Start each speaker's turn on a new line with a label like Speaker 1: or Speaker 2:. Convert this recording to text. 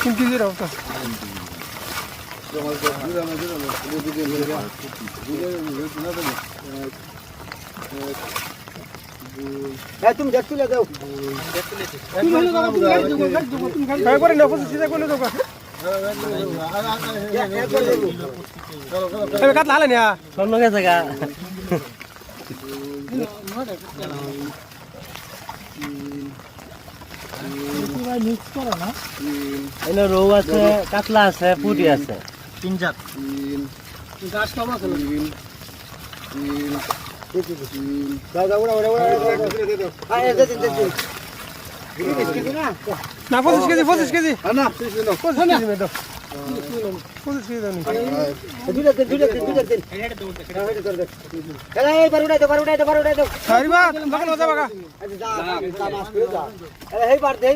Speaker 1: তিন কেজির অবস্থা
Speaker 2: তুমি দেখ তুলে দাও
Speaker 1: একবারে না পঁচিশ কেজি করলে তো কাতলা হালে না
Speaker 3: স্বর্ণ গেছে গা এনে রৌ আছে কাতলা আছে পুটি আছে তিন জাত
Speaker 2: দে দে দে
Speaker 1: না পঁচিশ কেজি পঁচিশ কেজি। পঁচিশ কেজি সারিবা দোকান মজা বাগা
Speaker 2: আচ্ছা যা মাছ করে যা এই বার দে।